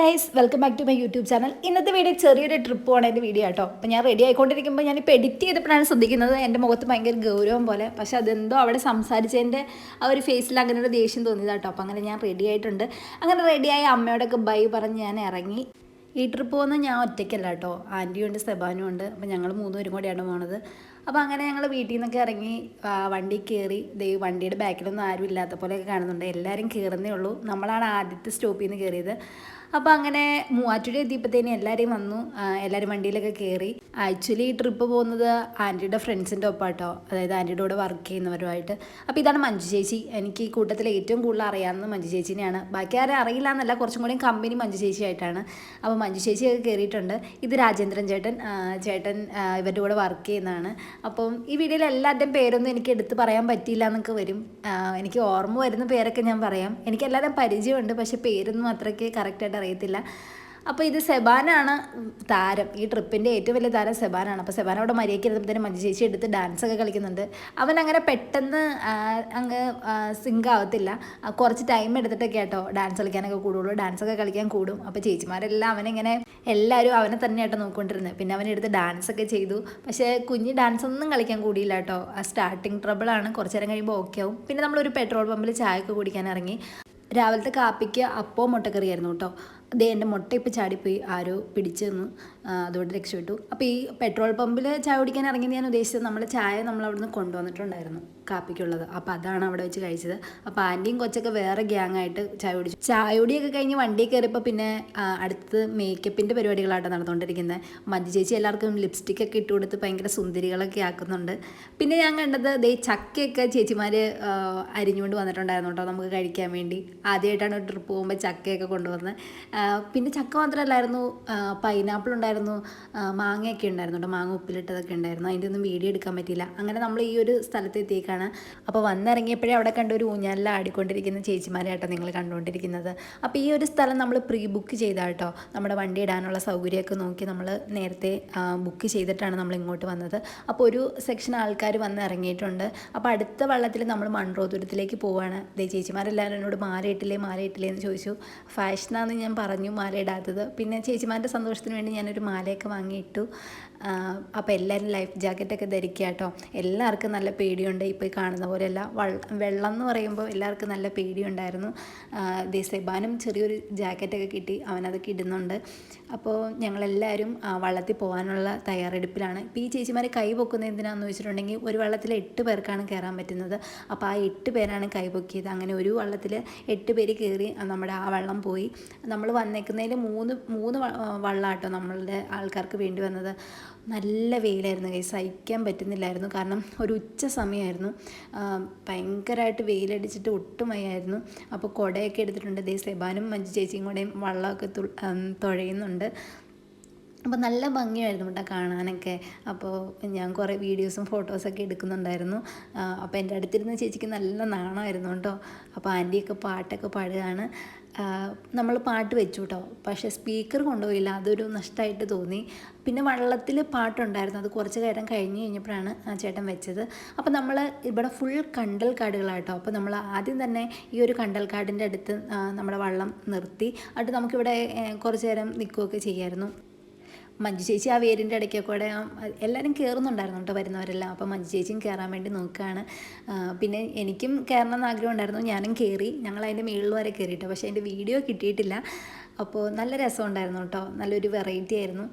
Guys welcome back to my YouTube channel ഇന്നത്തെ video ചെറിയൊരു trip പോകണ എന്റെ വീഡിയോ കേട്ടോ അപ്പോൾ ഞാൻ റെഡി ആയിക്കൊണ്ടിരിക്കുമ്പോൾ ഞാനിപ്പോൾ എഡിറ്റ് ചെയ്തപ്പോഴാണ് ശ്രദ്ധിക്കുന്നത്. എന്റെ മുഖത്ത് ഭയങ്കര ഗൗരവം പോലെ. പക്ഷെ അതെന്തോ അവിടെ സംസാരിച്ചതിന്റെ ആ ഒരു ഫേസിൽ അങ്ങനെ ഒരു ദേഷ്യം തോന്നിയത് കേട്ടോ അപ്പോൾ അങ്ങനെ ഞാൻ റെഡി ആയിട്ടുണ്ട്. അങ്ങനെ റെഡിയായി അമ്മയോടൊക്കെ ബൈ പറഞ്ഞ് ഞാൻ ഇറങ്ങി. ഈ ട്രിപ്പ് പോകുന്നത് ഞാൻ ഒറ്റയ്ക്കല്ല കേട്ടോ ആന്റിയും ഉണ്ട് സെബാനും ഉണ്ട്. അപ്പോൾ ഞങ്ങൾ മൂന്നുപേരും കൂടിയാണ് പോണത്. അപ്പോൾ അങ്ങനെ ഞങ്ങൾ വീട്ടിൽ നിന്നൊക്കെ ഇറങ്ങി വണ്ടി കയറി. ദേ വണ്ടിയുടെ ബാക്കിലൊന്നും ആരും ഇല്ലാത്ത പോലെയൊക്കെ കാണുന്നുണ്ട്. എല്ലാവരും കയറുന്നേ ഉള്ളൂ. നമ്മളാണ് ആദ്യത്തെ സ്റ്റോപ്പിൽ നിന്ന് കയറിയത് അപ്പോൾ അങ്ങനെ മൂവാറ്റുപുഴ എത്തിയപ്പോഴത്തേനും എല്ലാവരെയും വന്നു. എല്ലാവരും വണ്ടിയിലൊക്കെ കയറി ആക്ച്വലി ഈ ട്രിപ്പ് പോകുന്നത് ആന്റിയുടെ ഫ്രണ്ട്സിന്റെ ഒപ്പാട്ടോ. അതായത് ആന്റിയുടെ കൂടെ വർക്ക് ചെയ്യുന്നവരുമായിട്ട്. അപ്പോൾ ഇതാണ് മഞ്ജു ചേച്ചി. എനിക്ക് ഈ കൂട്ടത്തിൽ ഏറ്റവും കൂടുതൽ അറിയാവുന്നത് മഞ്ജു ചേച്ചിനെയാണ്. ബാക്കി ആരും അറിയില്ല എന്നല്ല കുറച്ചും കൂടി കമ്പനി മഞ്ജു ചേച്ചി ആയിട്ടാണ്. അപ്പോൾ മഞ്ജു ചേച്ചിയൊക്കെ കയറിയിട്ടുണ്ട് ഇത് രാജേന്ദ്രൻ ചേട്ടൻ ചേട്ടൻ ഇവരുടെ കൂടെ വർക്ക് ചെയ്യുന്നതാണ്. അപ്പം ഈ വീഡിയോയിൽ എല്ലാവരുടെയും പേരൊന്നും എനിക്ക് എടുത്ത് പറയാൻ പറ്റിയില്ല എന്നൊക്കെ വരും. എനിക്ക് ഓർമ്മ വരുന്ന പേരൊക്കെ ഞാൻ പറയാം. എനിക്ക് എല്ലാവരും പരിചയമുണ്ട് പക്ഷേ പേരൊന്നും അത്രയ്ക്ക് കറക്റ്റായിട്ട് അറിയത്തില്ല. അപ്പോൾ ഇത് സെബാനാണ് താരം. ഈ ട്രിപ്പിന്റെ ഏറ്റവും വലിയ താരം സെബാനാണ്. അപ്പോൾ സെബാൻ അവിടെ മര്യാദയ്ക്ക് ഇരുന്നപ്പോഴത്തേനും മഞ്ജു ചേച്ചി എടുത്ത് ഡാൻസ് ഒക്കെ കളിക്കുന്നുണ്ട്. അവൻ അങ്ങനെ പെട്ടെന്ന് അങ്ങ് സിങ്ക് ആവത്തില്ല. കുറച്ച് ടൈം എടുത്തിട്ടൊക്കെ കേട്ടോ ഡാൻസ് കളിക്കാനൊക്കെ കൂടുള്ളൂ. ഡാൻസ് ഒക്കെ കളിക്കാൻ കൂടും. അപ്പോൾ ചേച്ചിമാരെല്ലാം അവനിങ്ങനെ എല്ലാവരും അവനെ തന്നെയായിട്ട് നോക്കിക്കൊണ്ടിരുന്നത് പിന്നെ അവനെടുത്ത് ഡാൻസ് ഒക്കെ ചെയ്തു. പക്ഷേ കുഞ്ഞ് ഡാൻസ് ഒന്നും കളിക്കാൻ കൂടിയില്ല കേട്ടോ സ്റ്റാർട്ടിങ് ട്രബിളാണ് കുറച്ച് നേരം കഴിയുമ്പോൾ ഓക്കെ ആവും. പിന്നെ നമ്മളൊരു പെട്രോൾ പമ്പിൽ ചായ ഒക്കെ കുടിക്കാൻ ഇറങ്ങി. രാവിലത്തെ കാപ്പിക്ക് അപ്പവും മുട്ടക്കറിയായിരുന്നു കേട്ടോ. അതേ എന്റെ മുട്ട ഇപ്പോൾ ചാടിപ്പോയി. ആരോ പിടിച്ചു തന്നു ആ, അതുകൊണ്ട് രക്ഷപ്പെട്ടു. അപ്പോൾ ഈ പെട്രോൾ പമ്പിൽ ചായ കുടിക്കാൻ ഇറങ്ങിയത് ഞാൻ ഉദ്ദേശിച്ചത് നമ്മൾ ചായ നമ്മൾ അവിടുന്ന് കൊണ്ടുവന്നിട്ടുണ്ടായിരുന്നു കാപ്പിക്കുള്ളത്. അപ്പോൾ അതാണ് അവിടെ വെച്ച് കഴിച്ചത്. അപ്പോൾ ആന്റിയും കൊച്ചൊക്കെ വേറെ ഗ്യാങ് ആയിട്ട് ചായ കുടിച്ചു. ചായ കുടിയൊക്കെ കഴിഞ്ഞ് വണ്ടി കയറിയപ്പോൾ പിന്നെ അടുത്ത് മേക്കപ്പിന്റെ പരിപാടികളായിട്ട് നടന്നുകൊണ്ടിരിക്കുന്നത് മഞ്ജു ചേച്ചി എല്ലാവർക്കും ലിപ്സ്റ്റിക് ഒക്കെ ഇട്ട് കൊടുത്ത് ഭയങ്കര സുന്ദരികളൊക്കെ ആക്കുന്നുണ്ട്. പിന്നെ ഞാൻ കണ്ടത് ദേ ചക്കയൊക്കെ ചേച്ചിമാർ അരിഞ്ഞുകൊണ്ട് വന്നിട്ടുണ്ടായിരുന്നു കേട്ടോ നമുക്ക് കഴിക്കാൻ വേണ്ടി. ആദ്യമായിട്ടാണ് ട്രിപ്പ് പോകുമ്പോൾ ചക്കയൊക്കെ കൊണ്ടുവന്ന്. പിന്നെ ചക്ക മാത്രമല്ലായിരുന്നു പൈനാപ്പിൾ ഉണ്ടായിരുന്നു. ആ, മാങ്ങയൊക്കെ ഉണ്ടായിരുന്നു കേട്ടോ മാങ്ങ ഉപ്പിലിട്ടതൊക്കെ ഉണ്ടായിരുന്നു. അതിന്റെ ഒന്നും വീഡിയോ എടുക്കാൻ പറ്റിയില്ല. അങ്ങനെ നമ്മൾ ഈ ഒരു സ്ഥലത്ത് എത്തിയേക്കാണ് അപ്പോൾ വന്നിറങ്ങിയപ്പോഴേ അവിടെ കണ്ട ഒരു ഊഞ്ഞാലിൽ ആടിക്കൊണ്ടിരിക്കുന്ന ചേച്ചിമാരെയാട്ടോ നിങ്ങൾ കണ്ടുകൊണ്ടിരിക്കുന്നത്. അപ്പോൾ ഈ ഒരു സ്ഥലം നമ്മൾ പ്രീ ബുക്ക് ചെയ്താൽ കേട്ടോ നമ്മുടെ വണ്ടി ഇടാനുള്ള സൗകര്യമൊക്കെ നോക്കി നമ്മൾ നേരത്തെ ബുക്ക് ചെയ്തിട്ടാണ് നമ്മൾ ഇങ്ങോട്ട് വന്നത്. അപ്പോൾ ഒരു സെക്ഷൻ ആൾക്കാർ വന്ന് ഇറങ്ങിയിട്ടുണ്ട്. അപ്പോൾ അടുത്ത വള്ളത്തിൽ നമ്മൾ മൺറോതുരത്തിലേക്ക് പോവാണ്. ദേ ചേച്ചിമാരെല്ലാവരും എന്നോട് മാറിയിട്ടില്ലേ മാറിയിട്ടില്ലേ എന്ന് ചോദിച്ചു. ഫാഷനാണെന്ന് ഞാൻ പറഞ്ഞു മാറിയിടാത്തത് പിന്നെ ചേച്ചിമാരുടെ സന്തോഷത്തിന് വേണ്ടി ഞാനൊരു മാലയൊക്കെ വാങ്ങിയിട്ടു. അപ്പോൾ എല്ലാവരും ലൈഫ് ജാക്കറ്റൊക്കെ ധരിക്കുക കേട്ടോ എല്ലാവർക്കും നല്ല പേടിയുണ്ട്. ഇപ്പോൾ ഈ കാണുന്ന പോലെയല്ല. വള്ള എന്ന് പറയുമ്പോൾ എല്ലാവർക്കും നല്ല പേടിയുണ്ടായിരുന്നു. ദിസെബാനും ചെറിയൊരു ജാക്കറ്റൊക്കെ കിട്ടി. അവനതൊക്കെ ഇടുന്നുണ്ട് അപ്പോൾ ഞങ്ങളെല്ലാവരും വള്ളത്തിൽ പോകാനുള്ള തയ്യാറെടുപ്പിലാണ്. ഇപ്പോൾ ഈ ചേച്ചിമാർ കൈ പൊക്കുന്ന എന്തിനാണെന്ന് വെച്ചിട്ടുണ്ടെങ്കിൽ ഒരു വള്ളത്തിൽ എട്ട് പേർക്കാണ് കയറാൻ പറ്റുന്നത്. അപ്പോൾ ആ എട്ട് പേരാണ് കൈ പൊക്കിയത്. അങ്ങനെ ഒരു വള്ളത്തിൽ എട്ട് പേര് കയറി നമ്മുടെ ആ വള്ളം പോയി. നമ്മൾ വന്നേക്കുന്നതിൽ മൂന്ന് മൂന്ന് വള്ളാട്ടോ നമ്മളുടെ ആൾക്കാർക്ക് വേണ്ടി വന്നത് നല്ല വെയിലായിരുന്നു കൈ സഹിക്കാൻ പറ്റുന്നില്ലായിരുന്നു. കാരണം ഒരു ഉച്ച സമയമായിരുന്നു. ഭയങ്കരമായിട്ട് വെയിലടിച്ചിട്ട് ഒട്ടും വയ്യായിരുന്നു. അപ്പോൾ കുടയൊക്കെ എടുത്തിട്ടുണ്ട്. ദേ സെബാനും മഞ്ജു ചേച്ചിയും കൂടെയും വള്ളമൊക്കെ തുഴയുന്നുണ്ട്. അപ്പോൾ നല്ല ഭംഗിയായിരുന്നു കേട്ടോ കാണാനൊക്കെ. അപ്പോൾ ഞാൻ കുറേ വീഡിയോസും ഫോട്ടോസൊക്കെ എടുക്കുന്നുണ്ടായിരുന്നു. അപ്പോൾ എന്റെ അടുത്തിരുന്ന ചേച്ചിക്ക് നല്ല നാണമായിരുന്നു കേട്ടോ. അപ്പോൾ ആന്റിയൊക്കെ പാട്ടൊക്കെ പാടുകയാണ്. നമ്മൾ പാട്ട് വെച്ചു കേട്ടോ പക്ഷേ സ്പീക്കർ കൊണ്ടുപോയില്ല. അതൊരു നഷ്ടമായിട്ട് തോന്നി. പിന്നെ വള്ളത്തിൽ പാട്ടുണ്ടായിരുന്നു. അത് കുറച്ച് നേരം കഴിഞ്ഞ് കഴിഞ്ഞപ്പോഴാണ് ആ ചേട്ടൻ വെച്ചത്. അപ്പോൾ നമ്മൾ ഇവിടെ ഫുൾ കണ്ടൽ കാടുകളാട്ടോ. അപ്പോൾ നമ്മൾ ആദ്യം തന്നെ ഈ ഒരു കണ്ടൽ കാടിന്റെ അടുത്ത് നമ്മുടെ വള്ളം നിർത്തി. എന്നിട്ട് നമുക്കിവിടെ കുറച്ച് നേരം നിൽക്കുകയൊക്കെ ചെയ്യായിരുന്നു. മഞ്ജു ചേച്ചി ആ വേരിന്റെ ഇടയ്ക്കൊക്കെ എല്ലാവരും കയറുന്നുണ്ടായിരുന്നു കേട്ടോ വരുന്നവരെല്ലാം. അപ്പോൾ മഞ്ജു ചേച്ചിയും കയറാൻ വേണ്ടി നോക്കുകയാണ്. പിന്നെ എനിക്കും കയറണം എന്ന് ആഗ്രഹം ഉണ്ടായിരുന്നു. ഞാനും കയറി ഞങ്ങൾ അതിന്റെ മുകളിൽ വരെ കയറിയിട്ടോ പക്ഷേ അതിന്റെ വീഡിയോ കിട്ടിയിട്ടില്ല. അപ്പോൾ നല്ല രസമുണ്ടായിരുന്നു കേട്ടോ. നല്ലൊരു വെറൈറ്റി ആയിരുന്നു.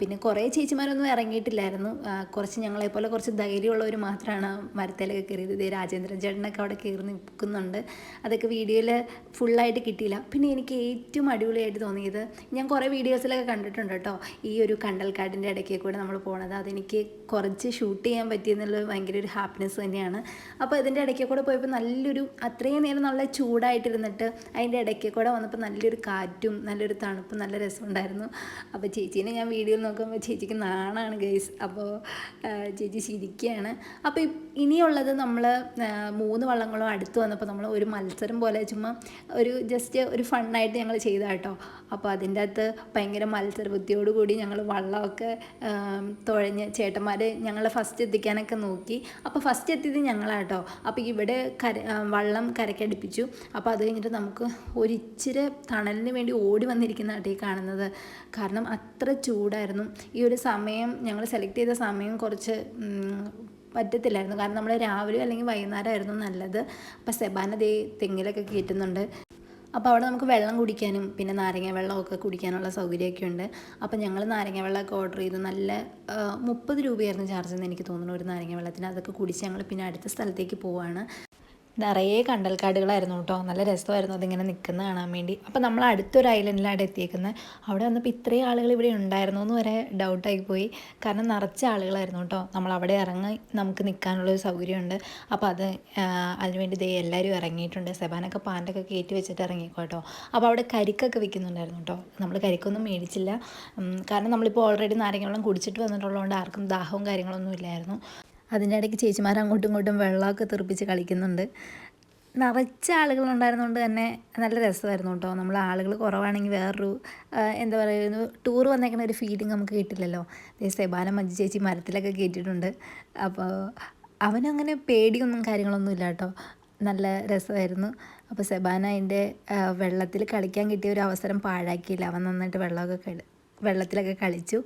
പിന്നെ കുറേ ചേച്ചിമാരൊന്നും ഇറങ്ങിയിട്ടില്ലായിരുന്നു. കുറച്ച് ഞങ്ങളെപ്പോലെ കുറച്ച് ധൈര്യമുള്ളവർ മാത്രമാണ് മരത്തേലൊക്കെ കയറിയത്. ഇതേ രാജേന്ദ്രൻ ചേട്ടനൊക്കെ അവിടെ കയറി നിൽക്കുന്നുണ്ട്. അതൊക്കെ വീഡിയോയിൽ ഫുള്ളായിട്ട് കിട്ടിയില്ല. പിന്നെ എനിക്ക് ഏറ്റവും അടിപൊളിയായിട്ട് തോന്നിയത് ഞാൻ കുറേ വീഡിയോസിലൊക്കെ കണ്ടിട്ടുണ്ട് കേട്ടോ. ഈ ഒരു കണ്ടൽക്കാടിന്റെ ഇടയ്ക്ക് കൂടെ നമ്മൾ പോണത്. അതെനിക്ക് കുറച്ച് ഷൂട്ട് ചെയ്യാൻ പറ്റിയെന്നുള്ളത് ഭയങ്കര ഒരു ഹാപ്പിനെസ് തന്നെയാണ്. അപ്പോൾ ഇതിന്റെ ഇടയ്ക്ക് കൂടെ പോയപ്പോൾ നല്ലൊരു അത്രയും നേരം നല്ല ചൂടായിട്ടിരുന്നിട്ട് അതിന്റെ ഇടയ്ക്ക് കൂടെ വന്നപ്പോൾ നല്ലൊരു കാറ്റും നല്ലൊരു തണുപ്പ് നല്ല രസമുണ്ടായിരുന്നു. അപ്പോൾ ചേച്ചീനെ ഞാൻ വീഡിയോയിൽ നോക്കുമ്പോൾ ചേച്ചിക്ക് നാണാണ് ഗൈസ് അപ്പോൾ ചേച്ചി ചിരിക്കുകയാണ് അപ്പോൾ ഇനിയുള്ളത് നമ്മൾ മൂന്ന് വള്ളങ്ങളും അടുത്ത് വന്നപ്പോൾ നമ്മൾ ഒരു മത്സരം പോലെ ചുമ്മാ ഒരു ജസ്റ്റ് ഒരു ഫണ്ണായിട്ട് ഞങ്ങൾ ചെയ്ത കേട്ടോ അപ്പോൾ അതിന്റെ അകത്ത് ഭയങ്കര മത്സര ബുദ്ധിയോട് കൂടി ഞങ്ങൾ വള്ളമൊക്കെ തുഴഞ്ഞ് ചേട്ടന്മാർ ഞങ്ങളെ ഫസ്റ്റ് എത്തിക്കാനൊക്കെ നോക്കി. അപ്പോൾ ഫസ്റ്റ് എത്തിയത് ഞങ്ങളാട്ടോ. അപ്പോൾ ഇവിടെ കര വള്ളം കരക്കടുപ്പിച്ചു അപ്പോൾ അത് കഴിഞ്ഞിട്ട് നമുക്ക് ഒരിച്ചിരി തണലിന് വേണ്ടി ഓടി വന്നിരിക്കുന്നതായിട്ട് ഈ കാണുന്നത്. കാരണം അത്ര ചൂടായിരുന്നു. ഈ ഒരു സമയം ഞങ്ങൾ സെലക്ട് ചെയ്ത സമയം കുറച്ച് പറ്റത്തില്ലായിരുന്നു. കാരണം നമ്മൾ രാവിലെ അല്ലെങ്കിൽ വൈകുന്നേരമായിരുന്നു നല്ലത്. അപ്പം സെബാന ദേ തെങ്ങിലൊക്കെ കയറ്റുന്നുണ്ട്. അപ്പോൾ അവിടെ നമുക്ക് വെള്ളം കുടിക്കാനും പിന്നെ നാരങ്ങ വെള്ളമൊക്കെ കുടിക്കാനുള്ള സൗകര്യമൊക്കെ ഉണ്ട്. അപ്പോൾ ഞങ്ങൾ നാരങ്ങ വെള്ളമൊക്കെ ഓർഡർ ചെയ്തു. നല്ല മുപ്പത് രൂപയായിരുന്നു ചാർജ് എന്ന് എനിക്ക് തോന്നുന്നു ഒരു നാരങ്ങ വെള്ളത്തിന്. അതൊക്കെ കുടിച്ച് ഞങ്ങൾ പിന്നെ അടുത്ത സ്ഥലത്തേക്ക് പോവാണ്. നിറയെ കണ്ടൽക്കാടുകളായിരുന്നു കേട്ടോ. നല്ല രസമായിരുന്നു അതിങ്ങനെ നിൽക്കുന്ന കാണാൻ വേണ്ടി. അപ്പോൾ നമ്മൾ അടുത്തൊരു ഐലൻഡിലാണ് എത്തിയേക്കുന്നത്. അവിടെ വന്നപ്പോൾ ഇത്രയും ആളുകൾ ഇവിടെ ഉണ്ടായിരുന്നു എന്ന് വരെ ഡൗട്ടായി പോയി. കാരണം നിറച്ച ആളുകളായിരുന്നു കേട്ടോ. നമ്മൾ അവിടെ ഇറങ്ങി നമുക്ക് നിൽക്കാനുള്ളൊരു സൗകര്യമുണ്ട്. അപ്പോൾ അത് അതിനുവേണ്ടി ദേ എല്ലാവരും ഇറങ്ങിയിട്ടുണ്ട്. സെബാനൊക്കെ പാന്റൊക്കെ കയറ്റി വെച്ചിട്ട് ഇറങ്ങിക്കോ കേട്ടോ. അപ്പോൾ അവിടെ കരിക്കൊക്കെ വിൽക്കുന്നുണ്ടായിരുന്നു കേട്ടോ. നമ്മൾ കരിക്കൊന്നും മേടിച്ചില്ല. കാരണം നമ്മളിപ്പോൾ ഓൾറെഡി നാരങ്ങ വെള്ളം കുടിച്ചിട്ട് വന്നിട്ടുള്ളതുകൊണ്ട് ആർക്കും ദാഹവും കാര്യങ്ങളൊന്നും ഇല്ലായിരുന്നു. അതിന്റെ ഇടയ്ക്ക് ചേച്ചിമാർ അങ്ങോട്ടും ഇങ്ങോട്ടും വെള്ളമൊക്കെ തെറിപ്പിച്ച് കളിക്കുന്നുണ്ട്. നിറച്ച ആളുകളുണ്ടായിരുന്നതുകൊണ്ട് തന്നെ നല്ല രസമായിരുന്നു കേട്ടോ. നമ്മൾ ആളുകൾ കുറവാണെങ്കിൽ വേറൊരു എന്താ പറയുക ടൂർ വന്നേക്കുന്ന ഒരു ഫീലിംഗ് നമുക്ക് കിട്ടില്ലല്ലോ. സെബാന മഞ്ജു ചേച്ചി മരത്തിലൊക്കെ കയറ്റിയിട്ടുണ്ട്. അപ്പോൾ അവനങ്ങനെ പേടിയൊന്നും കാര്യങ്ങളൊന്നും ഇല്ല കേട്ടോ. നല്ല രസമായിരുന്നു. അപ്പോൾ സെബാന അതിന്റെ വെള്ളത്തിൽ കളിക്കാൻ കിട്ടിയ ഒരു അവസരം പാഴാക്കിയില്ല. അവൻ നന്നായിട്ട് വെള്ളമൊക്കെ വെള്ളത്തിലൊക്കെ കളിച്ചു.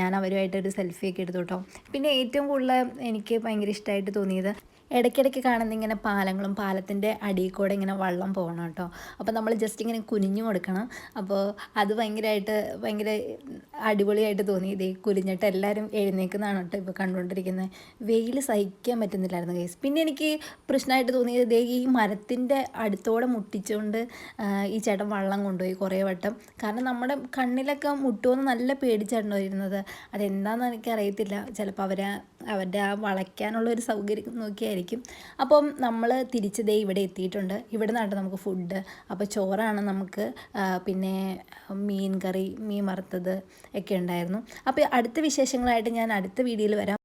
ഞാൻ അവരുമായിട്ടൊരു സെൽഫിയൊക്കെ എടുത്തു കേട്ടോ പിന്നെ ഏറ്റവും കൂടുതൽ എനിക്ക് ഭയങ്കര ഇഷ്ടമായിട്ട് തോന്നിയത് ഇടയ്ക്കിടയ്ക്ക് കാണുന്ന ഇങ്ങനെ പാലങ്ങളും പാലത്തിന്റെ അടിയിൽ കൂടെ ഇങ്ങനെ വള്ളം പോകണം കേട്ടോ. അപ്പോൾ നമ്മൾ ജസ്റ്റ് ഇങ്ങനെ കുനിഞ്ഞു കൊടുക്കണം. അപ്പോൾ അത് ഭയങ്കരമായിട്ട് ഭയങ്കര അടിപൊളിയായിട്ട് തോന്നി. ഇതേ കുനിഞ്ഞിട്ട് എല്ലാവരും എഴുന്നേക്കുന്നതാണ് കേട്ടോ ഇപ്പോൾ കണ്ടുകൊണ്ടിരിക്കുന്നത്. വെയിൽ സഹിക്കാൻ പറ്റുന്നില്ലായിരുന്നു കേസ് പിന്നെ എനിക്ക് പ്രശ്നമായിട്ട് തോന്നിയത് ഇതേ ഈ മരത്തിന്റെ അടുത്തോടെ മുട്ടിച്ചുകൊണ്ട് ഈ ചേട്ടൻ വള്ളം കൊണ്ടുപോയി കുറേ വട്ടം. കാരണം നമ്മുടെ കണ്ണിലൊക്കെ മുട്ടുമെന്ന് നല്ല പേടിച്ചായിരുന്നു വരുന്നത് അതെന്താണെന്ന് എനിക്കറിയത്തില്ല. ചിലപ്പോൾ അവരെ അവരുടെ ആ വളയ്ക്കാനുള്ള ഒരു സൗകര്യം നോക്കിയായിരിക്കും. അപ്പം നമ്മൾ തിരിച്ചതേ ഇവിടെ എത്തിയിട്ടുണ്ട്. ഇവിടെ നിന്നാണ് നമുക്ക് ഫുഡ് അപ്പോൾ ചോറാണ് നമുക്ക് പിന്നെ മീൻ കറി മീൻ വറുത്തത് ഒക്കെ ഉണ്ടായിരുന്നു. അപ്പോൾ അടുത്ത വിശേഷങ്ങളായിട്ട് ഞാൻ അടുത്ത വീഡിയോയിൽ വരാം.